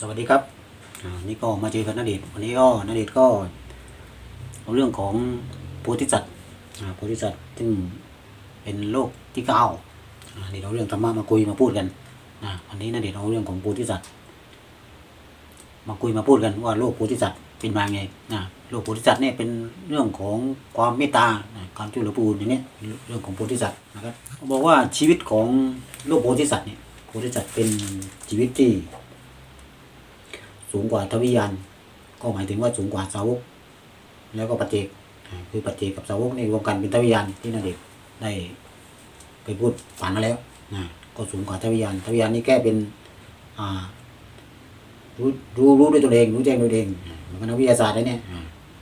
สวัสดีครับอ่านี่ก็มาเจอกันนาเดชวันนี้ก็นาเดชก็เอาเรื่องของโพธิสัตว์อ่าโพธิสัตว์ซึ่งเป็นโลกที่เก้าอ่านี่เราเรื่องธรรมะมาคุยมาพูดกันอ่าวันนี้นาเดชเอาเรื่องของโพธิสัตว์มาคุยมาพูดกันว่าโลกโพธิสัตว์เป็นมาไงนะโลกโพธิสัตว์เนี่ยเป็นเรื่องของความเมตตาอ่าการช่วยเหลือผู้อื่นอย่างนี้เรื่องของโพธิสัตว์นะครับเขาบอกว่าชีวิตของโลกโพธิสัตว์เนี่ยโพธิสัตว์เป็นชีวิตที่ สูงกว่าทวิยานก็หมายถึงว่าสูงกว่าสาวก แล้วก็ปัจเจกคือปัจเจกกับสาวกนี่รวมกันเป็นทวิยานที่นาเด็กได้เคยพูดผ่านมาแล้วนะก็สูงกว่าทวิยานทวิยานนี่แก้เป็นรู้รู้รู้ด้วยตัวเอง รู้แจ้งด้วยตัวเองมันก็นักวิทยาศาสตร์นะเนี่ย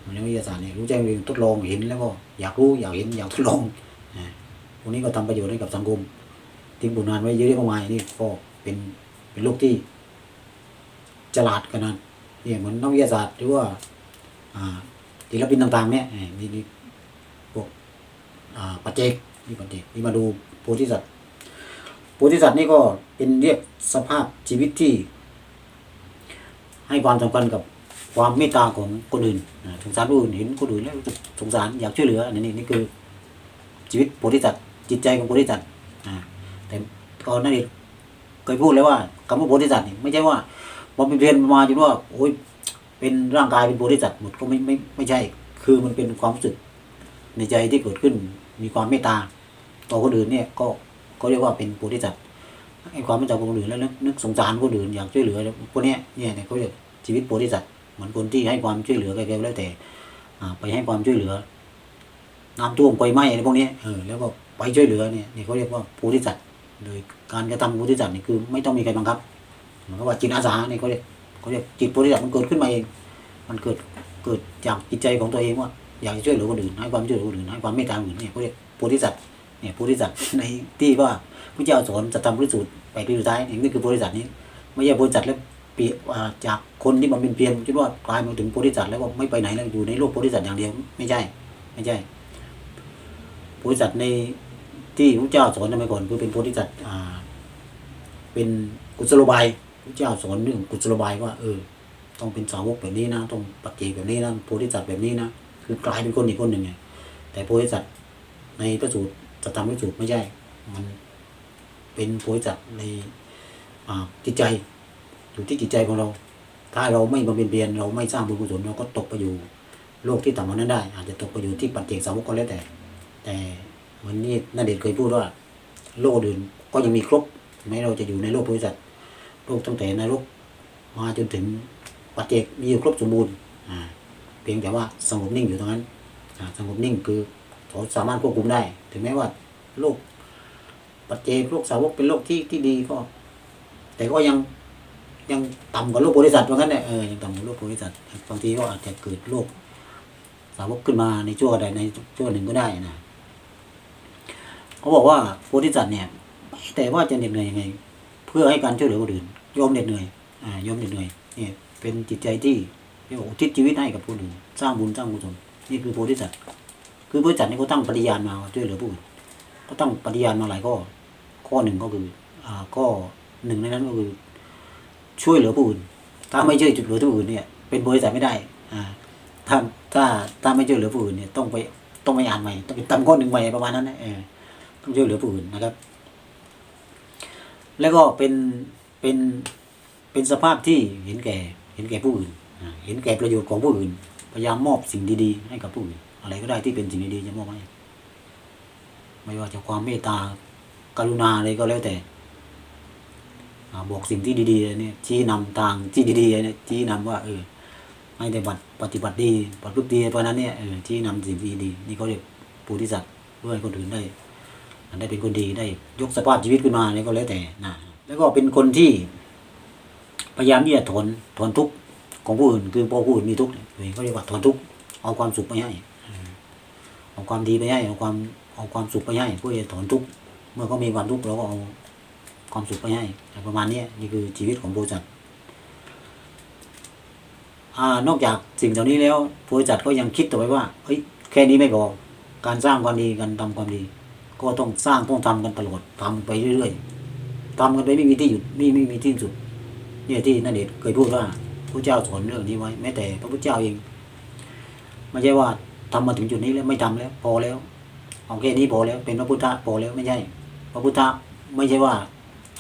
มันนักวิทยาศาสตร์เนี่ยรู้แจ้งด้วยตัวเองทดลองเห็นแล้วก็อยากรู้อยากเห็นอยากทดลองอ่าพวกนี้ก็ทำประโยชน์ให้กับสังคมทิ้งผลงานไว้เยอะแยะมากมายนี่ก็เป็นเป็นโลกที่ ฉลาดขนาดเนี่ยเหมือนนักวิทยาศาสตร์หรือว่าศิลปินต่างๆ เนี่ยนี่นี่พวกอ่าปัจเจกนี่ปัจเจกนี่มาดูโพธิสัตว์โพธิสัตว์นี่ก็เป็นเรียกสภาพชีวิตที่ ให้ความสำคัญกับความเมตตาของคนอื่นสงสารผู้อื่นเห็นคนอื่นแล้วสงสารอยากช่วยเหลืออันนี้นี่คือชีวิตโพธิสัตว์จิตใจของโพธิสัตว์แต่ก่อนหน้านี้เคยพูดแล้วว่าคำว่าโพธิสัตว์นี่ไม่ใช่ว่า พอเป็นเรียนมาจนว่าโอ้ยเป็นร่างกายเป็นโพธิสัตว์หมดก็ไม่ไม่ไม่ใช่ คือมันเป็นความรู้สึกในใจที่เกิดขึ้น มีความเมตตาต่อคนอื่นเนี่ยก็ก็เรียกว่าเป็นโพธิสัตว์ให้ความเมตตาคนอื่นแล้วนึกนึกสงสารคนอื่นอยากช่วยเหลือพวกเนี้ยเนี่ยเนี่ยเขาเรียกชีวิตโพธิสัตว์เหมือนคนที่ให้ความช่วยเหลือใครๆแล้วแต่ไปให้ความช่วยเหลือน้ำท่วมไฟไหม้อะไรพวกเนี้ยเออแล้วก็ไปช่วยเหลือเนี่ยเนี่ยเขาเรียกว่าโพธิสัตว์โดยการกระทำโพธิสัตว์นี่คือ ไม่ต้องมีใครบังคับ เหมือนกับว่าจิตอาสาเนี่ยเขาเรียกเขาเรียกจิตโพธิสัตว์มันเกิดขึ้นมาเอง มันเกิดเกิดจากจิตใจของตัวเองว่าอยากจะช่วยเหลือคนอื่นให้ความช่วยเหลือคนอื่นให้ความเมตตาคนอื่นเนี่ยเขาเรียกโพธิสัตว์เนี่ยโพธิสัตว์ในที่ว่าพระเจ้าสอนจะทำพิสูจน์ไปปีสุดท้ายเนี่ยนี่คือโพธิสัตว์นี้ ไม่ใช่โพธิสัตว์แล้วเปลี่ยนอ่าจากคนที่มันเป็นเพียรคิดว่ากลายมาถึงโพธิสัตว์แล้วก็ไม่ไปไหนแล้วอยู่ในโลกโพธิสัตว์อย่างเดียวไม่ใช่ไม่ใช่โพธิสัตว์ในที่พระเจ้าสอนทำไมก่อนคือเป็นโพธิสัตว์อ่าเป็นกุศโลบาย พระเจ้าสอนเรื่องกุศโลบายว่าเออ ต้องเป็นสาวกแบบนี้นะ ต้องปัจเจกแบบนี้นะโพธิสัตว์แบบนี้นะ คือกลายเป็นคนอีกคนหนึ่งไง แต่โพธิสัตว์ในพระสูตรจะทำพระสูตรไม่ใช่ มันเป็นโพธิสัตว์ในจิตใจ อยู่ที่จิตใจของเรา ถ้าเราไม่บำเพ็ญเพียรเราไม่สร้างบุญกุศลเราก็ตกไปอยู่โลกที่ต่ำกว่านั้นได้ อาจจะตกไปอยู่ที่ปัจเจกสาวกก็แล้วแต่ แต่วันนี้นาเดชเคยพูดว่า โลกอื่นก็ยังมีครบแม้เราจะอยู่ในโลกบริษัท โลกตั้งแต่ในโลกมาจนถึงปัจเจกมีอยู่ครบสมบูรณ์อ่าเพียงแต่ว่าสงบนิ่งอยู่ตรงนั้นสงบนิ่งคือเขาสามารถควบคุมได้ ถึงแม้ว่าโลกปัจเจกโลกสาวกเป็นโลกที่ที่ดีก็ แต่ก็ยังยังต่ำกว่าโลกบริษัทว่างั้นเนี่ยเออยังต่ำกว่าโลกบริษัทบางทีก็อาจจะเกิดโลกสาวกขึ้นมาในช่วงใดในช่วงหนึ่งก็ได้นะเขาบอกว่าโพธิสัตว์เนี่ยแต่ว่าจะเหน็ดเหนื่อยยังไง เพื่อให้การช่วยเหลือคนอื่น ยอมเหน็ดเหนื่อยอ่ายอมเหน็ดเหนื่อยเนี่ยเป็นจิตใจที่เรียกว่าอุทิศชีวิตให้กับผู้อื่นสร้างบุญสร้างกุศลนี่คือโพธิสัตว์คือโพธิสัตว์นี่เขาตั้งปฏิญาณมาช่วยเหลือผู้อื่นเขาตั้งปฏิญาณมาหลายข้อข้อหนึ่งก็คืออ่าข้อหนึ่งในนั้นก็คือ ช่วยเหลือผู้อื่นถ้าไม่ช่วยเหลือผู้อื่นเนี่ยเป็นโพธิสัตว์ไม่ได้อ่าถ้าถ้าถ้าไม่ช่วยเหลือผู้อื่นเนี่ยต้องไปต้องไปอ่านใหม่ต้องไปตำข้อหนึ่งใหม่ประมาณนั้นนะเออต้องช่วยเหลือผู้อื่นนะครับ แล้วก็เป็น เป็นเป็นสภาพที่เห็นแก่ เห็นแก่ผู้อื่น เห็นแก่ประโยชน์ของผู้อื่น พยายามมอบสิ่งดีๆ ให้กับผู้อื่น อะไรก็ได้ที่เป็นสิ่งดีๆจะมอบให้ ไม่ว่าจะความเมตตา กรุณาอะไรก็แล้วแต่บอกสิ่งที่ดีๆเนี่ยชี้นำทางที่ดีๆเนี่ยชี้นำว่าเออให้ได้บัตรปฏิบัติดีปฏิบัติดีเพราะนั้นเนี่ยเออชี้นำสิ่งที่ดีนี่เขาเรียกปุถุสัตว์เพื่อให้คนอื่นได้ ได้เป็นคนดีได้ยกสภาพชีวิตขึ้นมาเนี่ยก็แล้วแต่นะ แล้วก็เป็นคนที่พยายามที่จะทนทนทุกข์ของผู้อื่น คือพอผู้อื่นมีทุกข์เนี่ยตัวเองก็เรียกว่าทนทุกข์เอาความสุขไปให้เอาความดีไปให้เอาความเอาความสุขไปให้เพื่อจะถอนทุกข์เมื่อเขามีความทุกข์เราก็เอาความสุขไปให้ประมาณนี้นี่คือชีวิตของบริษัทอ่านอกจากสิ่งเหล่านี้แล้วบริษัทก็ยังคิดต่อไปว่าเฮ้ยแค่นี้ไม่พอการสร้างความดีการทำความดี ก็ต้องสร้างต้องทำกันตลอดทำไปเรื่อยๆ ทำกันไปไม่มีที่หยุดไม่ไม่มีที่สุด เนี่ยที่นั่นเดชน์เคยพูดว่าพระเจ้าสอนเรื่องนี้ไว้แม้แต่พระพุทธเจ้าเองไม่ใช่ว่าทำมาถึงจุดนี้แล้วไม่ทำแล้ว พอแล้วเอาแค่นี้พอแล้ว เป็นพระพุทธะพอแล้วไม่ใช่ พระพุทธะไม่ใช่ว่า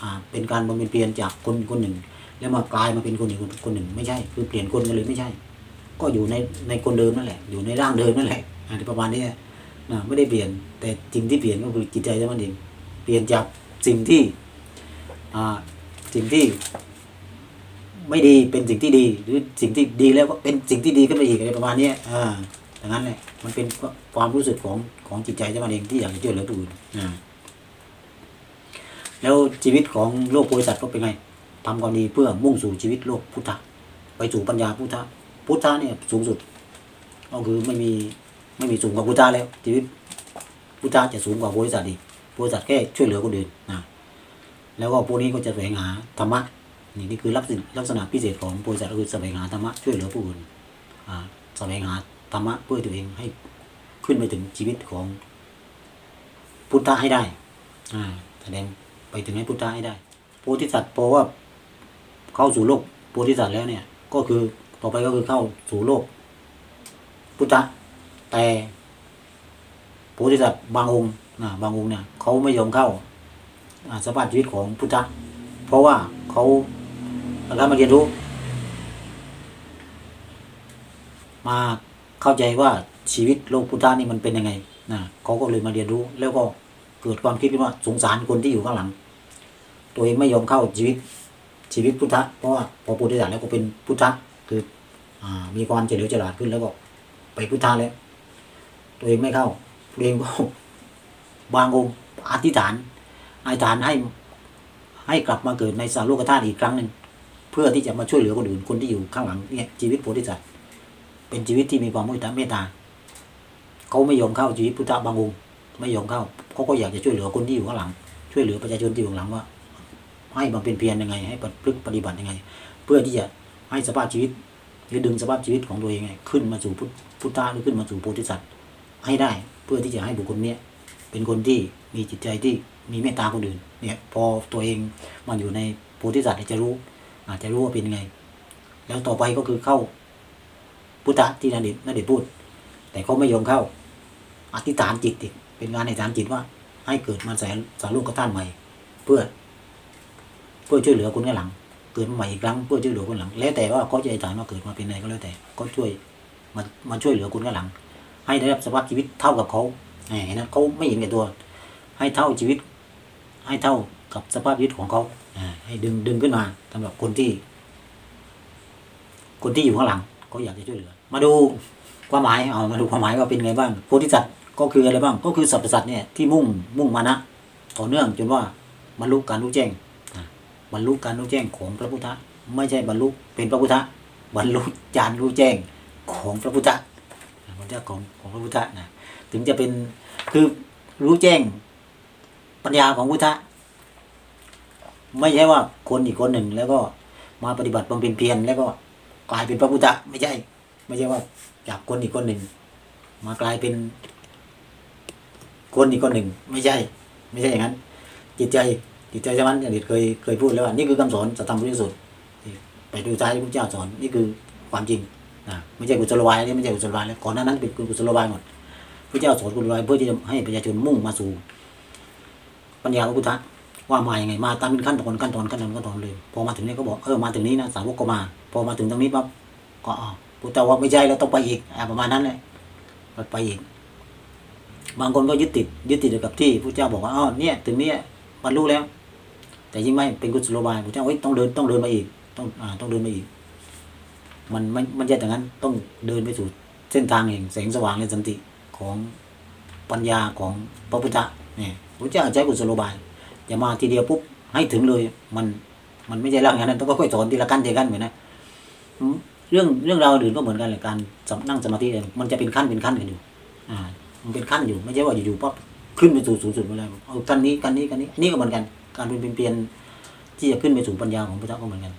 อ่าเป็นการบำเพ็ญเปลี่ยนจากคนคนหนึ่ง แล้วมากลายมาเป็นคนอีกคนหนึ่ง ไม่ใช่ คือเปลี่ยนคนกันเลยไม่ใช่ ก็อยู่ในในคนเดิมนั่นแหละ อยู่ในร่างเดิมนั่นแหละอะไรประมาณนี้นะไม่ได้เปลี่ยนแต่สิ่งที่เปลี่ยนก็คือจิตใจเท่านั้นเองเปลี่ยนจากสิ่งที่ สิ่งที่ไม่ดีเป็นสิ่งที่ดี หรือสิ่งที่ดีแล้วก็เป็นสิ่งที่ดีขึ้นไปอีกอะไรประมาณนี้อ่าอย่างนั้นแหละมันเป็นความรู้สึกของของจิตใจเจ้ามันเองที่อยากจะช่วยเหลือผู้อื่นอ่าแล้วชีวิตของโลกโพธิสัตว์ก็เป็นไงทำความดีเพื่อมุ่งสู่ชีวิตโลกพุทธะไปสู่ปัญญาพุทธะพุทธะเนี่ยสูงสุด ก็คือไม่มีไม่มีสูงกว่าพุทธะแล้วชีวิตพุทธะจะสูงกว่าโพธิสัตว์อีโพธิสัตว์แค่ช่วยเหลือคนอื่นนะ แล้วก็พวกนี้ก็จะแสวงหาธรรมะนี่นี่คือลักษณะลักษณะพิเศษของโพธิสัตว์ก็คือแสวงหาธรรมะช่วยเหลือผู้อื่นอ่าแสวงหาธรรมะเพื่อตัวเองให้ขึ้นไปถึงชีวิตของพุทธะให้ได้อ่าแสดงไปถึงให้พุทธะให้ได้ โพธิสัตว์พอว่าเข้าสู่โลกโพธิสัตว์แล้วเนี่ย ก็คือต่อไปก็คือเข้าสู่โลก พุทธะแต่โพธิสัตว์บางองค์นะบางองค์เนี่ยเขาไม่ยอมเข้า สภาพชีวิตของพุทธะเพราะว่าเขาแล้วมาเรียนรู้ มาเข้าใจว่าชีวิตโลกพุทธะนี่มันเป็นยังไงนะเขาก็เลยมาเรียนรู้ แล้วก็เกิดความคิดขึ้นว่าสงสารคนที่อยู่ข้างหลัง ตัวเองไม่ยอมเข้าชีวิตชีวิตพุทธะเพราะว่าพอพุทธศาสนแล้วก็เป็นพุทธะคืออมีความเฉลียวฉลาดขึ้นแล้วก็ไปพุทธะแล้วตัวเองไม่เข้าตัวเองก็บางองค์อธิษฐาน อธิษฐานให้ให้กลับมาเกิดในสารโลกธาตุอีกครั้งหนึ่งเพื่อที่จะมาช่วยเหลือคนอื่นคนที่อยู่ข้างหลังเนี่ยชีวิตโพธิสัตว์เป็นชีวิตที่มีความเมตตาเมตตาเขาไม่ยอมเข้าชีวิตพุทธบางองค์ไม่ยอมเข้าเขาก็อยากจะช่วยเหลือคนที่อยู่ข้างหลัง ช่วยเหลือประชาชนที่อยู่ข้างหลังว่า ให้บำเพ็ญเพียรยังไง ให้ประพฤติปฏิบัติยังไง เพื่อที่จะให้สภาพชีวิตหรือดึงสภาพชีวิตของตัวเองไงขึ้นมาสู่พุทธพุทธะหรือขึ้นมาสู่โพธิสัตว์ให้ได้เพื่อที่จะให้บุคคลเนี้ยเป็นคนที่มีจิตใจที่ มีเมตตาคนอื่นเนี่ยพอตัวเองมาอยู่ในโพธิสัตว์จะรู้ อาจจะรู้ว่าเป็นยังไง แล้วต่อไปก็คือเข้าพุทธะที่นาเดชนาเดชพูด แต่เขาไม่ยอมเข้า อธิษฐานจิตเป็นงานในฐานจิตว่า ให้เกิดมาแสนสารลูกระท่านใหม่ เพื่อ เพื่อช่วยเหลือคนข้างหลัง เกิดมาใหม่อีกครั้งเพื่อช่วยเหลือคนหลัง แล้วแต่ว่าเขาจะอธิษฐานมาเกิดมาเป็นไรก็แล้วแต่ ก็ช่วยมามาช่วยเหลือคนข้างหลัง ให้ได้รับสภาพชีวิตเท่ากับเขาเห็นไหมเขาไม่เห็นแก่ตัว ให้เท่าชีวิต ให้เท่ากับสภาพชีวิตของเขาให้ดึงดึงขึ้นมาสำหรับคนที่ คนที่อยู่ข้างหลังเขาอยากจะช่วยเหลือ มาดูความหมายเอามาดูความหมายว่าเป็นไงบ้างโพธิสัตว์ก็คืออะไรบ้าง ก็คือสรรพสัตว์เนี่ยที่มุ่งมุ่งมานะต่อเนื่องจนว่าบรรลุการรู้แจ้งบรรลุการรู้แจ้งของพระพุทธไม่ใช่บรรลุเป็นพระพุทธบรรลุญาณรู้แจ้งของพระพุทธะอ่าพระพุทธของของพระพุทธนะถึงจะเป็นคือรู้แจ้ง ปัญญาของพุทธะไม่ใช่ว่าคนอีกคนหนึ่ง แล้วก็มาปฏิบัติบำเพ็ญเพียรแล้วก็กลายเป็นพระพุทธะไม่ใช่ ไม่ใช่ว่าจากคนอีกคนหนึ่ง มากลายเป็น คนอีกคนหนึ่ง ไม่ใช่ ไม่ใช่อย่างนั้น จิตใจจิตใจใช่ไหมอย่างที่เคยเคยพูดแล้วว่านี่คือคำสอนสัตธรรมบริสุทธิ์ที่ไปดูใจที่พระเจ้าสอนนี่คือความจริงนะไม่ใช่กุศโลบายนี่ไม่ใช่กุศโลบายแล้วก่อนหน้านั้นเป็นกุศโลบายหมดพระเจ้าสอนกุศโลบายเพื่อที่จะให้ประชาชนมุ่งมาสู่ ปัญญาของพุทธะว่ามาอย่างไงมาตามเป็นขั้นตอนขั้นตอนขั้นตอนขั้นตอนเลย พอมาถึงนี้ก็บอกเออมาถึงนี้นะสาวกก็มา พอมาถึงตรงนี้ปั๊บก็อ๋อพุทธะว่าไม่ใช่แล้วต้องไปอีกประมาณนั้นเลยไปอีก บางคนก็ยึดติดยึดติดอยู่กับที่พระเจ้าบอกว่าอ๋อเนี่ยถึงเนี้ยบรรลุแล้ว แต่ยิ่งไม่เป็นกุศโลบายพระเจ้าเฮ้ยต้องเดินต้องเดินมาอีก ต้องอ่าต้องเดินมาอีก มันมันมันจะอย่างนั้นต้องเดินไปสู่เส้นทางแห่งแสงสว่างและสันติของปัญญาของพระพุทธเนี่ย พระเจ้าใช้กุศโลบายอย่ามาทีเดียวปุ๊บให้ถึงเลย มันมันไม่ใช่เรื่องอย่างนั้นต้องค่อยๆสอนทีละขั้นทีละขั้นเหมือนนะเรื่องเรื่องราวอื่นก็เหมือนกันเลยการนั่งสมาธิมันจะเป็นขั้นเป็นขั้นกันอยู่ อ่า มันเป็นขั้นอยู่ไม่ใช่ว่าอยู่ๆปั๊บขึ้นไปสู่สูงสุดมาเลยเอาขั้นนี้ขั้นนี้ขั้นนี้นี่ก็เหมือนกัน การเป็นเปลี่ยนที่จะขึ้นไปสู่ปัญญาของพระเจ้าก็เหมือนกัน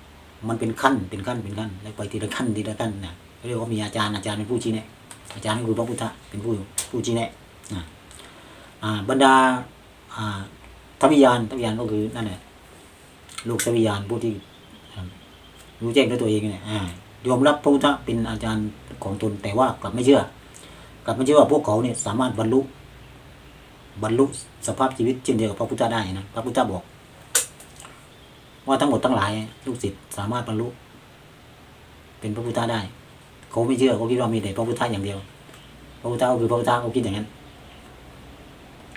มันเป็นขั้นเป็นขั้นเป็นขั้น แล้วไปทีละขั้นทีละขั้นนะเรียกว่ามีอาจารย์อาจารย์เป็นผู้ชี้แนะอาจารย์ก็คือพระพุทธะเป็นผู้ผู้ชี้แนะนะอ่าบรรดา ทวิยานทวิยานก็คือนั่นแหละลูกทวิยานผู้ที่รู้แจ้งด้วยตัวเองเนี่ยอยอมรับพระพุทธเป็นอาจารย์ของตนแต่ว่ากลับไม่เชื่อ กลับไม่เชื่อว่าพวกเขาเนี่ยสามารถบรรลุบรรลุสภาพชีวิตเช่นเดียวกับพระพุทธได้นะพระพุทธบอก ว่าทั้งหมดทั้งหลาย ลูกศิษย์สามารถบรรลุ เป็นพระพุทธได้ เขาไม่เชื่อเขาคิดว่ามีแต่พระพุทธอย่างเดียว พระพุทธก็คือพระพุทธเขาคิดอย่างนั้น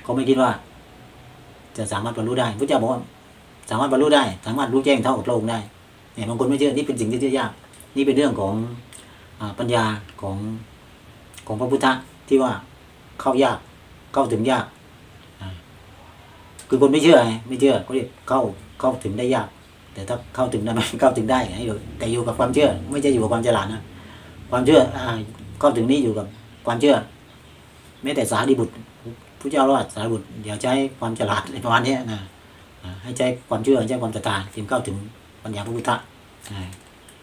เขาไม่คิดว่า จะสามารถบรรลุได้พระเจ้าบอกว่าสามารถบรรลุได้ สามารถรู้แจ้งเท่ากับพระองค์ได้เนี่ยบางคนไม่เชื่อนี่เป็นสิ่งที่เชื่อยาก นี่เป็นเรื่องของอปัญญาของของพระพุทธที่ว่าเข้ายากเข้าถึงยากคือคนไม่เชื่อไงไม่เชื่อเขาเรียกเข้าเข้าถึงได้ยาก แต่ถ้าเข้าถึงได้ไหมเข้าถึงได้ให้แต่อยู่กับความเชื่อ ไม่ใช่อยู่กับความฉลาดนะความเชื่อเข้าถึงนี่อยู่กับความเชื่อแม้แต่สารีบุตร พระเจ้าว่าสารีบุตรอย่าใช้ความฉลาดในประมาณนี้นะให้ใจความเชื่อใช้ความศรัทธาถึงเข้าถึงปัญญาพระพุทธอ่า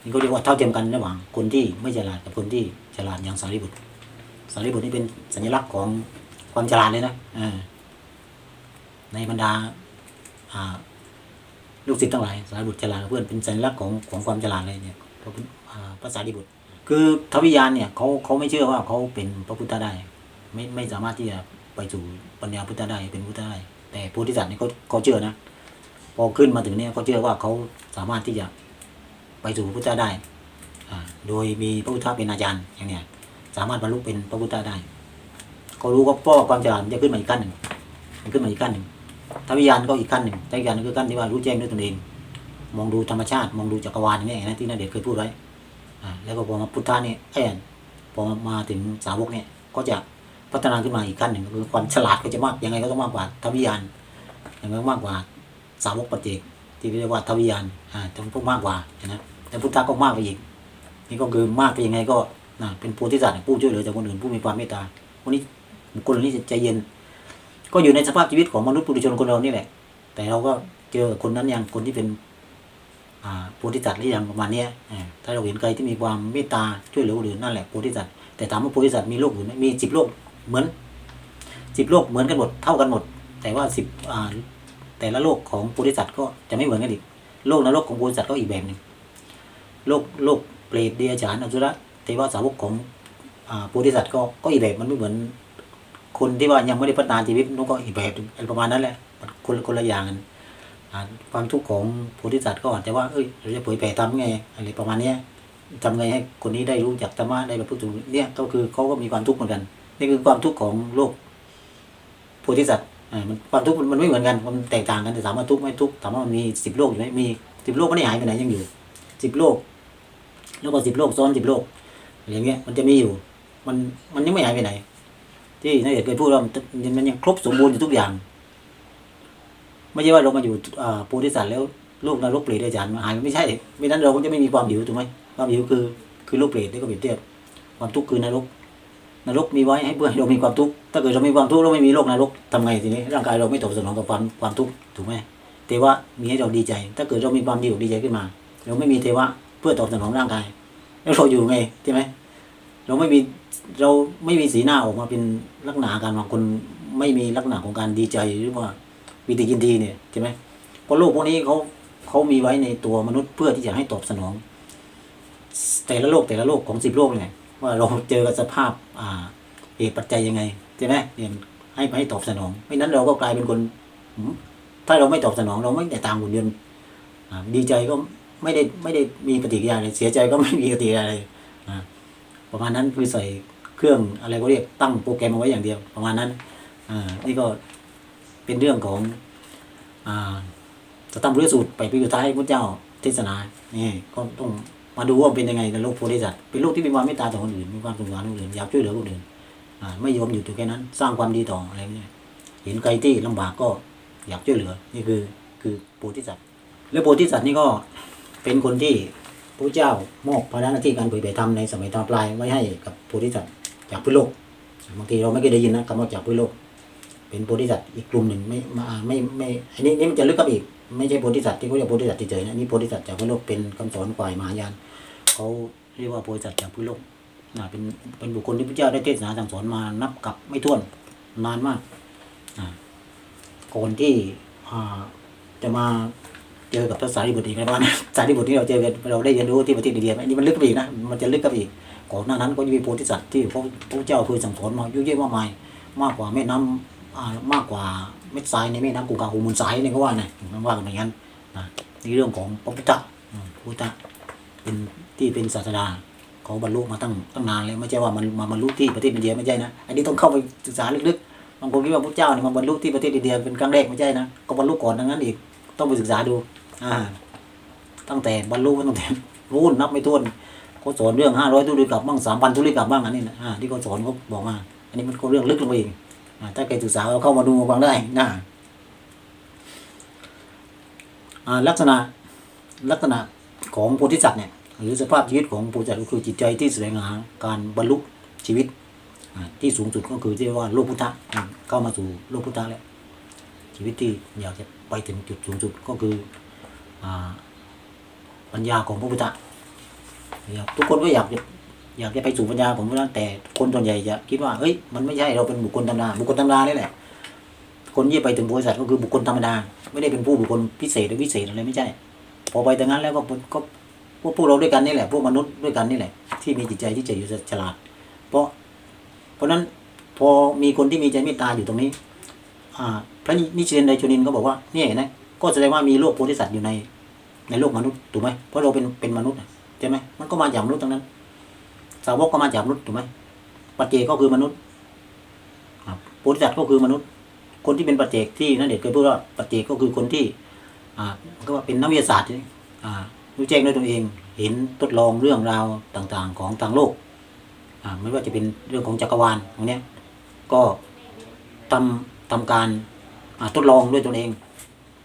นี่ก็เรียกว่าเท่าเทียมกันระหว่างคนที่ไม่ฉลาดกับคนที่ฉลาดอย่างสารีบุตร สารีบุตรนี่เป็นสัญลักษณ์ของความฉลาดเลยนะในบรรดาลูกศิษย์ทั้งหลายสารีบุตรฉลาดกว่าเพื่อนเป็นสัญลักษณ์ของของความฉลาดเลยเนี่ยพระพุทธอ่าพระสารีบุตร คือทวิยานเนี่ยเขาเขาไม่เชื่อว่าเขาเป็นพระพุทธได้ ไม่ไม่สามารถที่จะ ไปสู่ปัญญาพุทธได้เป็นพุทธได้ แต่โพธิสัตว์นี่เขาเขาเชื่อนะพอขึ้นมาถึงเนี่ยเขาเชื่อว่าเขาสามารถที่จะไปสู่พุทธได้อ่าโดยมีพระพุทธเป็นอาจารย์อย่างเนี้ยสามารถบรรลุเป็นพระพุทธได้เขารู้ว่าพ่อความฉลาดมันจะขึ้นมาอีกขั้นหนึ่งมันขึ้นมาอีกขั้นหนึ่งทวิญญาณก็อีกขั้นหนึ่งทวิญญาณก็คือขั้นที่ว่ารู้แจ้งด้วยตนเอง มองดูธรรมชาติมองดูจักรวาลอย่างเนี้ยนะที่นาเดชน์เคยพูดไว้อ่าแล้วก็พอมาพุทธะเนี่ยเอ้พอมาถึงสาวกเนี่ยก็จะ พัฒนาขึ้นมาอีกขั้นหนึ่งก็คือความฉลาดก็จะมากยังไงก็ต้องมากกว่าทวิญญาณยังไงมากกว่าสาวกปัจเจกที่เรียกว่าทวิยานอ่าจำพวกมากกว่านะแต่พุทธะก็มากไปอีกนี่ก็คือมากไปยังไงก็นะเป็นโพธิสัตว์ผู้ช่วยเหลือจากคนอื่นผู้มีความเมตตาคนนี้บุคคลนี้ใจเย็น ก็อยู่ในสภาพชีวิตของมนุษย์ปุถุชนคนเรานี่แหละ แต่เราก็เจอคนนั้นยังคนที่เป็นอ่าโพธิสัตว์หรือยังประมาณนี้ถ้าเราเห็นใครที่มีความเมตตาช่วยเหลือคนอื่นนั่นแหละโพธิสัตว์แต่ถามว่าโพธิสัตว์มีโลกอื่นไหมมีสิบโลก เหมือนสิบโลกเหมือนกันหมด เท่ากันหมด แต่ว่าสิบแต่ละโลกของโพธิสัตว์ก็จะไม่เหมือนกันอีก โลกนรกของโพธิสัตว์ก็อีกแบบหนึ่งโลกโลกเปรตเดรัจฉานอสุรเทวสาวกของอ่าโพธิสัตว์ก็ก็อีกแบบมันไม่เหมือน คนที่ว่ายังไม่ได้พัฒนาชีวิตนู้นก็อีกแบบอะไรประมาณนั้นแหละคนคนละอย่างกันความทุกข์ของโพธิสัตว์ก็อาจจะว่า เอ้ย เราจะเผยแผ่ทำไง อะไรประมาณเนี้ยทำไงให้คนนี้ได้รู้จักธรรมะได้บรรลุถึงเนี่ย ก็คือเขาก็มีความทุกข์เหมือนกัน นี่คือความทุกข์ของโลกโพธิสัตว์อ่ามันความทุกข์มันไม่เหมือนกันมันแตกต่างกันแต่ถามว่าทุกข์ไม่ทุกข์ถามว่ามันมีสิบโลกอยู่ไหมมีสิบโลกไม่ได้หายไปไหนยังอยู่สิบโลก แล้วก็สิบโลกซ้อนสิบโลกอย่างเงี้ยมันจะมีอยู่ มันมันยังไม่หายไปไหน ที่นายเอกเคยพูดว่ามันยังครบสมบูรณ์อยู่ทุกอย่าง ไม่ใช่ว่าเรามาอยู่โพธิสัตว์แล้วโลกนรกเปรตได้จานมาหายไม่ใช่ไม่นั้นเราก็จะไม่มีความหิวถูกไหมความหิวคือคือโลกเปรตที่ก็เปรียบเทียบความทุกข์คือนรก นรกมีไว้ให้เพื่อให้เรามีความทุกข์ถ้าเกิดเรามีความทุกข์เราไม่มีโรคนรกทำไงทีนี้ร่างกายเราไม่ตอบสนองต่อความความทุกข์ถูกไหมเทวะมีให้เราดีใจ ถ้าเกิดเรามีความดีอกดีใจขึ้นมา เราไม่มีเทวะเพื่อตอบสนองร่างกาย แล้วเราอยู่ไงใช่ไหมเราไม่มีเราไม่มีสีหน้าออกมาเป็นลักษณะอาการบางคนไม่มีลักษณะของการดีใจหรือว่าวิติยินดีเนี่ยใช่ไหมเพราะโลกพวกนี้เขาเขามีไว้ในตัวมนุษย์เพื่อที่จะให้ตอบสนอง แต่ละโลกแต่ละโลกของสิบโลกเนี่ย ว่าเราเจอกับสภาพอ่าเหตุปัจจัยยังไงใช่ไหมเนี่ยให้ให้ตอบสนองไม่นั้นเราก็กลายเป็นคนถ้าเราไม่ตอบสนองเราไม่แต่ต่างหุ่นยนต์ดีใจก็ไม่ได้ไม่ได้มีปฏิกิริยาอะไรเสียใจก็ไม่มีปฏิกิริยาอะไรอ่าประมาณนั้นคือใส่เครื่องอะไรก็เรียกตั้งโปรแกรมเอาไว้อย่างเดียว ประมาณนั้นอ่านี่ก็เป็นเรื่องของอ่าสตัมบริสูตรไปปีสุดท้ายพระเจ้าเทศนานี่ก็ต้อง มาดูว่าเป็นยังไงในโลกโพธิสัตว์เป็นโลกที่มีความเมตตาต่อคนอื่นมีความสงสารคนอื่นอยากช่วยเหลือคนอื่นอ่าไม่ยอมอยู่ตัวแค่นั้น สร้างความดีต่ออะไรเนี่ยเห็นใครที่ลำบากก็อยากช่วยเหลือ นี่คือคือโพธิสัตว์แล้วโพธิสัตว์นี่ก็เป็นคนที่พระเจ้ามอบภาระหน้าที่การเผยแผ่ธรรมในสมัยตอนปลายไว้ให้กับโพธิสัตว์จากพื้นโลกบางทีเราไม่เคยได้ยินนะคำว่าจากพื้นโลก เป็นโพธิสัตว์อีกกลุ่มหนึ่งไม่มาไม่ไม่อันนี้นี่มันจะลึกกับอีก ไม่ใช่โพธิสัตว์ที่เขาเรียกโพธิสัตว์เฉยๆนะนี่โพธิสัตว์จากพื้นโลกเป็นคำสอนฝ่ายมหายาน เขาเรียกว่าโพธิสัตว์จากพื้นโลกนะเป็นเป็นบุคคลที่พระเจ้าได้เทศนาสั่งสอนมานับกับไม่ถ้วนนานมากอ่าก่อนที่จะมาเจอกับพระสารีบุตรอีกในวันสารีบุตรที่เราเจอกันเราได้เรียนรู้ที่ประเทศอินเดียอันนี้มันลึกไปอีกนะ มันจะลึกกับอีกก่อนหน้านั้นก็จะมีโพธิสัตว์ที่พระพระเจ้าเคยสั่งสอนมาเยอะแยะมากมายมากกว่าแม่น้ำอ่ามากกว่าเม็ดทรายในแม่น้ำกูกาหูมูลสายนี่ก็ว่าไงมันว่ากันอย่างนั้นนะนี่เรื่องของพระพุทธพระพุทธเป็น ที่เป็นศาสดาเขาบรรลุมาตั้งตั้งนานแล้วไม่ใช่ว่ามันมาบรรลุที่ประเทศอินเดียไม่ใช่นะอันนี้ต้องเข้าไปศึกษาลึกๆบางคนคิดว่าพระเจ้าเนี่ยมาบรรลุที่ประเทศอินเดียเป็นครั้งแรกไม่ใช่นะก็บรรลุก่อนดังนั้นอีกต้องไปศึกษาดูอ่าตั้งแต่บรรลุมาตั้งแต่รู้นับไม่ถ้วนเขาสอนเรื่องห้าร้อยทุลีกับบ้างสามพันทุลีกับบ้างอันนี้นะอ่าที่เขาสอนเขาบอกมา อันนี้มันก็เรื่องลึกลงไปอีกอ่าถ้าใครศึกษาเราเข้ามาดูฟังได้นะอ่าลักษณะลักษณะของโพธิสัตว์เนี่ย หรือสภาพชีวิตของโพธิสัตก็คือจิตใจที่แสวงหาการบรรลุชีวิตที่สูงสุดก็คือที่ว่าโลกพุทธะเข้ามาสู่โลกพุทธะแล้วชีวิตที่อยากจะไปถึงจุดสูงสุดก็คืออปัญญาของพระพุทธะทุกคนก็อยากจะอยากจะไปสู่ปัญญาของพระพุทธะแต่คนส่วนใหญ่จะคิดว่าเฮ้ยมันไม่ใช่เราเป็นบุคคลธรรมดาบุคคลธรรมดานี่แหละคนที่ไปถึงโพธิสัตว์ก็คือบุคคลธรรมดา ไม่ได้เป็นผู้บุคคลพิเศษหรือวิเศษอะไรไม่ใช่พอไปแต่งั้นแล้วก็ก็ พวกพวกเราด้วยกันนี่แหละพวกมนุษย์ด้วยกันนี่แหละ ที่มีจิตใจที่จะอยู่ฉลาด เพราะ เพราะนั้นพอมีคนที่มีใจเมตตาอยู่ตรงนี้อ่าพระนิชเนไดชนินก็บอกว่าเนี่ยเห็นไหมก็แสดงว่ามีโลกโพธิสัตว์อยู่ในในโลกมนุษย์ถูกไหมเพราะเราเป็นเป็นมนุษย์ใช่ไหมมันก็มาจากมนุษย์ทั้งนั้น สาวกก็มาจากมนุษย์ถูกไหมปัจเจกก็คือมนุษย์ครับโพธิสัตว์ก็คือมนุษย์ คนที่เป็นปัจเจกที่นั่นเด็กเคยพูดว่าปัจเจกก็คือคนที่ อ่าก็ว่าเป็นนักวิทยาศาสตร์อ่า รู้แจ้งด้วยตนเอง เห็นทดลองเรื่องราวต่างๆ ของทางโลกอ่าไม่ว่าจะเป็นเรื่องของจักรวาลตรงนี้ก็ทำทำการทดลองด้วยตนเอง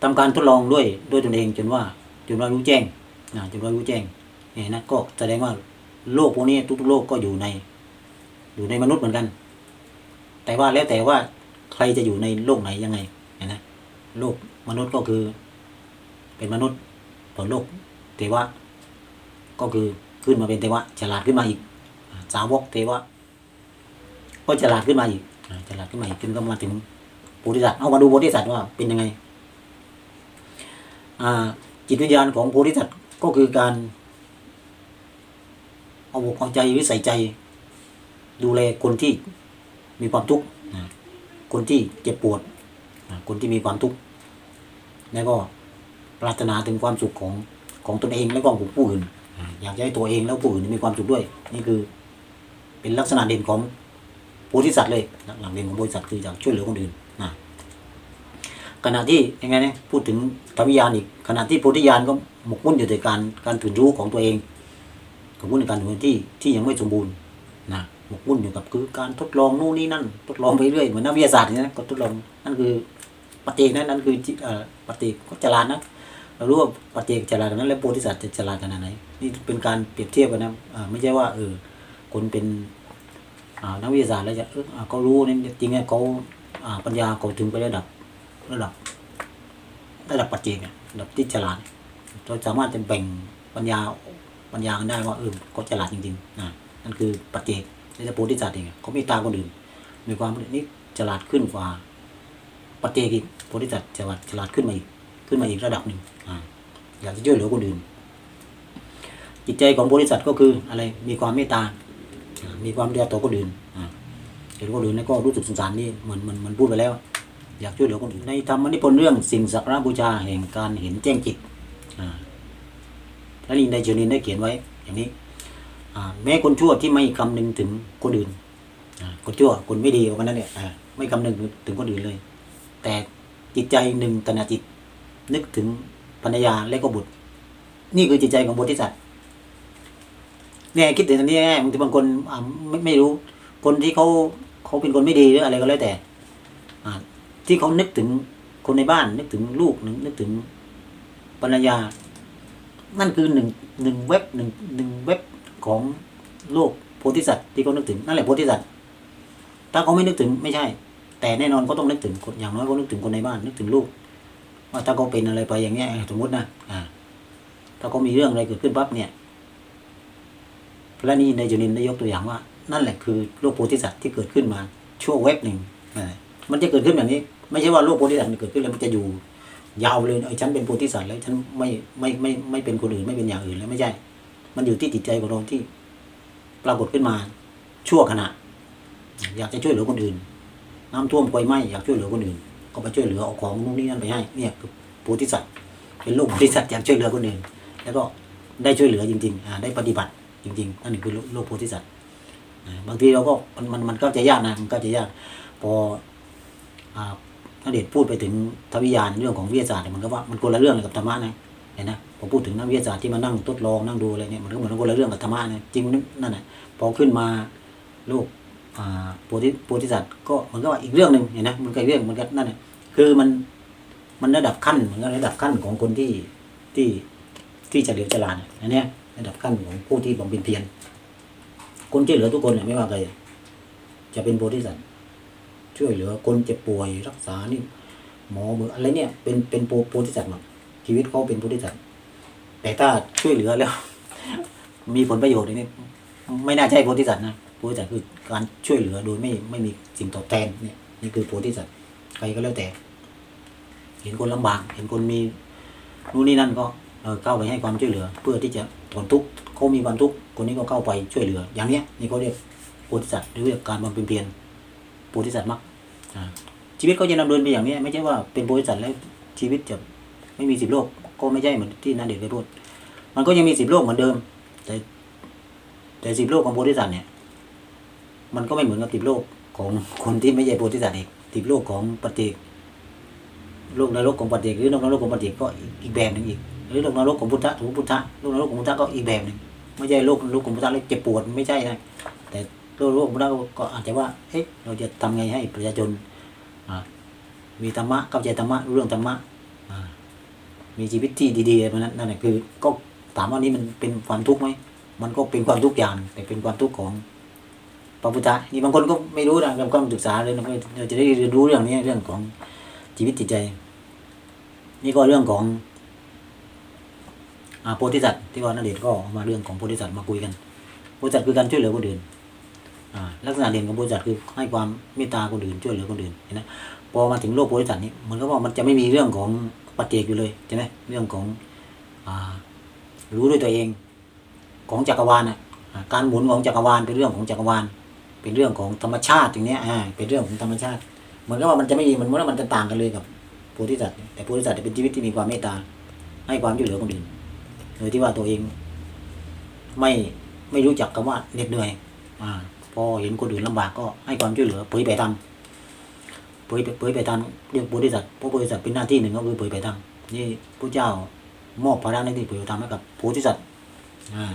ทำการทดลองด้วยด้วยตนเอง จนว่าจนว่ารู้แจ้งนะจนว่ารู้แจ้งเนี่ยนะก็แสดงว่าโลกพวกนี้ทุกๆโลกก็อยู่ใน อยู่ในมนุษย์เหมือนกัน แต่ว่าแล้วแต่ว่าใครจะอยู่ในโลกไหนยังไงเห็นนะโลกมนุษย์ก็คือ เป็นมนุษย์ผลโลก เทวะ ก็คือขึ้นมาเป็นเทวะ ฉลาดขึ้นมาอีก สาวกเทวะ ก็ฉลาดขึ้นมาอีกฉลาดขึ้นมาอีกจนก็มาถึงโพธิสัตว์เอามาดูโพธิสัตว์ว่าเป็นยังไงอ่าจิตวิญญาณของโพธิสัตว์ก็คือการเอาอกเอาใจหรือใส่ใจ ดูแลคนที่มีความทุกข์คนที่เจ็บปวด คนที่มีความทุกข์ แล้วก็ปรารถนาถึงความสุขของ ของตนเองแล้วก็ของผู้อื่น อยากจะให้ตัวเองแล้วผู้อื่นมีความสุขด้วย นี่คือ เป็นลักษณะเด่นของโพธิสัตว์เลยหลักเด่นของโพธิสัตว์คืออยากช่วยเหลือคนอื่นนะขณะที่ยังไงเนี่ยพูดถึงธรรมยานอีกขณะที่โพธิญาณก็หมกมุ่นอยู่ในการการตื่นรู้ของตัวเองหมกมุ่นในการตื่นรู้ที่ที่ยังไม่สมบูรณ์นะหมกมุ่นอยู่กับคือการทดลองนู่นนี่นั่น ทดลองไปเรื่อยเหมือนนักวิทยาศาสตร์อย่างนี้นะก็ทดลองนั่นคือปฏิเจกนะนั่นคือปฏิเจกก็ฉลาดนะ เรารู้ว่าปฏิเจกฉลาดนั้น แล้วโพธิสัตว์จะฉลาดขนาดไหนนี่เป็นการเปรียบเทียบกันนะไม่ใช่ว่าเออคนเป็นนักวิทยาศาสตร์แล้วจะเอออ่าเขารู้นี่จริงๆเขาาปัญญาเขาถึงไประดับระดับ ระดับปัจเจกอะระดับที่ฉลาดเราสามารถจะแบ่งปัญญาปัญญากันได้ว่าเออเขาฉลาดจริงๆนะนั่นคือปัจเจกนี่จะโพธิสัตว์เองเขาไม่ตาคนอื่นมีความนี่ฉลาดขึ้นกว่าปัจเจกอีกโพธิสัตว์ฉลาดฉลาดขึ้นมาอีก ขึ้นมาอีกระดับหนึ่งอยากจะช่วยเหลือคนอื่น จิตใจของโพธิสัตว์ก็คืออะไรมีความเมตตา มีความเดียวต่อคนอื่นเห็นคนอื่นแล้วก็รู้สึกสงสารนี่เหมือนเหมันมันพูดไปแล้ว อยากช่วยเหลือคนอื่นในธรรมนิพนธ์เรื่องสิ่งสักการบูชาแห่งการเห็นแจ้งจิตพระลินไดเจริญได้เขียนไว้อย่างนี้แม้คนชั่วที่ไม่คำนึงถึงคนอื่นคนชั่วคนไม่ดีวันนั้นเนี่ยไม่คำนึงถึงคนอื่นเลย แต่จิตใจหนึ่งตนาจิต นึกถึงภรรยาและก็บุตร นี่คือจิตใจของโพธิสัตว์เนี่ยคิดถึงอันนี้บางทีบางคนไม่ไม่รู้ คนที่เขาเขาเป็นคนไม่ดีหรืออะไรก็แล้วแต่ที่เขานึกถึงคนในบ้าน นึกถึงลูกนึกนึกถึงภรรยา นั่นคือหนึ่งหนึ่งเว็บหนึ่งหนึ่งเว็บของโลกโพธิสัตว์ที่เขานึกถึงนั่นแหละโพธิสัตว์ถ้าเขาไม่นึกถึงไม่ใช่ แต่แน่นอนเขาต้องนึกถึงอย่างน้อยเขานึกถึงคนในบ้านนึกถึงลูก ว่าถ้าเขาเป็นอะไรไปอย่างเงี้ยสมมตินะอ่าถ้าเขามีเรื่องอะไรเกิดขึ้นปั๊บเนี่ยและนี่ในจุลินได้ยกตัวอย่างว่า นั่นแหละคือโลกโพธิสัตว์ที่เกิดขึ้นมาชั่วเว็บหนึ่งมันจะเกิดขึ้นแบบนี้ ไม่ใช่ว่าโลกโพธิสัตว์มันเกิดขึ้นแล้วมันจะอยู่ ยาวเลยไอ้ฉันเป็นโพธิสัตว์แล้วฉันไม่ไม่ไม่ไม่เป็นคนอื่นไม่เป็นอย่างอื่นแล้วไม่ใช่ มันอยู่ที่จิตใจของเราที่ปรากฏขึ้นมาชั่วขณะ อยากจะช่วยเหลือคนอื่น น้ำท่วมไฟไหม้อยากช่วยเหลือคนอื่น ก็ไปช่วยเหลือเอาของนู่นนี่นั่นไปให้เนี่ยคือโพธิสัตว์เป็นลูกโพธิสัตว์อยากช่วยเหลือคนอื่นแล้วก็ได้ช่วยเหลือจริงๆอ่าได้ปฏิบัติจริงๆนั่นคือโลกโพธิสัตว์บางทีเราก็มันมันมันก็จะยากนะมันก็จะยากพออ่าท่านเดชพูดไปถึงทวิยานเรื่องของวิทยาศาสตร์มันก็ว่ามันคนละเรื่องกับธรรมะนะเห็นนะพอพูดถึงนักวิทยาศาสตร์ที่มานั่งทดลองนั่งดูอะไรเนี่ยมันก็เหมือนคนละเรื่องกับธรรมะนะจริงนั่นแหละพอขึ้นมาโลก โพธิโพธิสัตว์ก็มันก็อีกเรื่องหนึ่งเห็นนะมันก็เรื่องมันก็นั่นคือมันมันระดับขั้นมันก็ระดับขั้นของคนที่ที่ที่จะเฉลียวฉลาดอะอันเนี้ยระดับขั้นของผู้ที่บำเพ็ญเพียรคนช่เหลือทุกคนเนี่ยไม่ว่าใครจะเป็นโพธิสัตว์ช่วยเหลือคนเจ็บป่วยรักษานี่หมอเบออะไรเนี่ยเป็นเป็นโพโพธิสัตว์หมดชีวิตเขาเป็นโพธิสัตว์แต่ถ้าช่วยเหลือแล้ว มีผลประโยชน์นี่ไม่น่าใช่โพธิสัตว์นะ โพธิสัตว์คือการช่วยเหลือโดยไม่ไม่มีสิ่งตอบแทนเนี่ยนี่คือโพธิสัตว์ใครก็แล้วแต่ เห็นคนลำบาก เห็นคนมีนู่นนี่นั่นก็เออเข้าไปให้ความช่วยเหลือ เพื่อที่จะถอนทุกข์เขามีความทุกข์คนนี้ก็เข้าไปช่วยเหลือ อย่างเนี้ยนี่เขาเรียกโพธิสัตว์หรือเรียกการบำเพ็ญเพียรโพธิสัตว์มรรคชีวิตก็จะดำเนินไปอย่างนี้ไม่ใช่ว่าเป็นโพธิสัตว์แล้วชีวิตจะไม่มีสิบโลกก็ไม่ใช่เหมือนที่นันเดชได้พูดมันก็ยังมีสิบโลกเหมือนเดิม แต่แต่สิบโลกของโพธิสัตว์เนี่ย มันก็ไม่เหมือนกับสิบโลกของคนที่ไม่ใช่โพธิสัตว์อีกสิบโลกของปฏิกโลกนรกของปฏิกหรือโลกนรกของปฏิกก็อีกแบบหนึ่งอีก หรือโลกนรกของพุทธะของพุทธะโลกนรกของพุทธะก็อีกแบบหนึ่งไม่ใช่โลกนรกของพุทธะแล้วเจ็บปวดไม่ใช่นะโลกโลกของเราก็อาจจะว่าเอ๊ะเราจะทำไงให้ประชาชนมีธรรมะเข้าใจธรรมะรู้เรื่องธรรมะมีชีวิตที่ดีๆมันนั้นนั่นแหละคือ ก็ถามว่านี่มันเป็นความทุกข์ไหมมันก็เป็นความทุกข์อย่าง แต่เป็นความทุกข์ของ พระพุทธะนี่บางคนก็ไม่รู้นะเราก็ศึกษาเลยเราจะได้เรียนรู้เรื่องนี้เรื่องของชีวิตจิตใจ นี่ก็เรื่องของอาโพธิสัตว์ที่ว่านาเดชน์ก็มาเรื่องของโพธิสัตว์มาคุยกันโพธิสัตว์คือการช่วยเหลือคนอื่นลักษณะเด่นของโพธิสัตว์คือให้ความเมตตาคนอื่นช่วยเหลือคนอื่นนไหมพอมาถึงโลกโพธิสัตว์นี้มันก็ว่ามันจะไม่มีเรื่องของปัจเจกอยู่เลยใช่ไหมเรื่องของอรู้ด้วยตัวเองของจักรวาลนะการหมุนของจักรวาลเป็นเรื่องของจักรวาล เป็นเรื่องของธรรมชาติอย่างเนี้ยอ่าเป็นเรื่องของธรรมชาติเหมือนกับว่ามันจะไม่มีมันเหมือนว่ามันจะต่างกันเลยกับโพธิสัตว์แต่โพธิสัตว์เป็นชีวิตที่มีความเมตตา ให้ความช่วยเหลือคนอื่นโดยที่ว่าตัวเอง ไม่ไม่รู้จักคำว่าเหน็ดเหนื่อย อ่า พอเห็นคนอื่นลำบากก็ให้ความช่วยเหลือเผยแผ่ธรรมเผยเผยแผ่ธรรมเรียกบริษัทเพราะบริษัทเป็นหน้าที่หนึ่งก็คือเผยแผ่ธรรมนี่พระเจ้ามอบภาระหน้าที่เผยธรรมให้กับโพธิสัตว์อ่า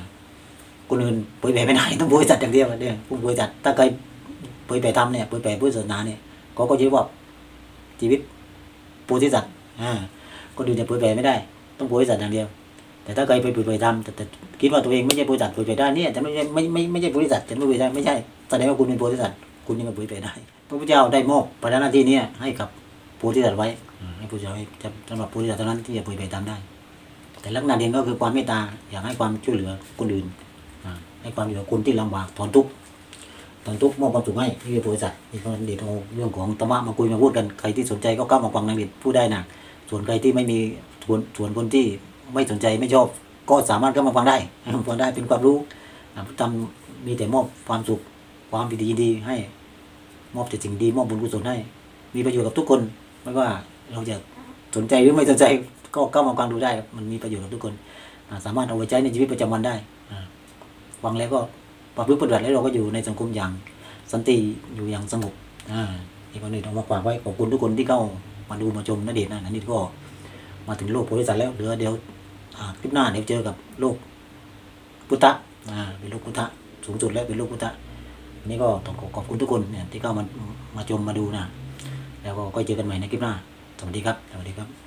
คนอื่นเผยแผ่ไม่ได้ต้องบริษัทอย่างเดียวเนี่ยผู้บริษัทถ้าใครเผยแผ่ธรรมเนี่ยเผยแผ่พุทธศาสนาเนี่ยเขาก็จะเรียกว่าชีวิตโพธิสัตว์อ่าคนอื่นจะเผยแผ่ไม่ได้ ต้องบริษัทอย่างเดียว แต่ถ้าใครไปเผยแผ่ธรรมแต่คิดว่าตัวเองไม่ใช่บริษัทเผยแผ่ได้เนี่ยจะไม่ไม่ไม่ไม่ใช่บริษัทจะไม่เผยได้ไม่ใช่แสดงว่าคุณเป็นบริษัทคุณยังไม่เผยแผ่ได้พระพุทธเจ้าได้มอบภาระหน้าที่นี้ให้กับโพธิสัตว์ไว้ให้โพธิสัตว์ไว้จะสำหรับโพธิสัตว์เท่านั้นที่จะเผยแผ่ธรรมได้ แต่ลักษณะเด่นก็คือความเมตตาอยากให้ความช่วยเหลือคนอื่น ให้ความช่วยเหลือคนที่ลำบากถอนทุกข์ถอนทุกข์มอบความสุขให้นี่คือโพธิสัตว์นี่ก็เด็ดเอาเรื่องของธรรมะมาคุยมาพูดกันใครที่สนใจก็เข้ามาฟังนางเด็ดพูดได้นะส่วนใครที่ไม่มีส่วนส่วนคนที่ไม่สนใจไม่ชอบ ก็สามารถเข้ามาฟังได้ฟังได้เป็นความรู้ทำมีแต่มอบความสุขความดีดีๆให้ มอบแต่สิ่งดีมอบบุญกุศลให้ มีประโยชน์กับทุกคนไม่ว่าเราจะสนใจหรือไม่สนใจก็เข้ามาฟังดูได้ มันมีประโยชน์กับทุกคน สามารถเอาไว้ใช้ในชีวิตประจำวันได้ ฟังแล้วก็ประพฤติปฏิบัติแล้วเราก็อยู่ในสังคมอย่างสันติอยู่อย่างสงบอ่าที่คนนี้ต้องมาฝากไว้ขอบคุณทุกคนที่เข้ามาดูมาชมนะเดชนะนี่ก็มาถึงโลกโพธิสัตว์แล้วเหลือเดี๋ยวคลิปหน้าเดี๋ยวเจอกับโลกพุทธะอ่าเป็นโลกพุทธะสูงสุดแล้วเป็นโลกพุทธะนนี้ก็ต้องขอขอบคุณทุกคนเนี่ยที่เข้ามามาชมมาดูนะแล้วก็ก็เจอกันใหม่ในคลิปหน้าสวัสดีครับสวัสดีครับ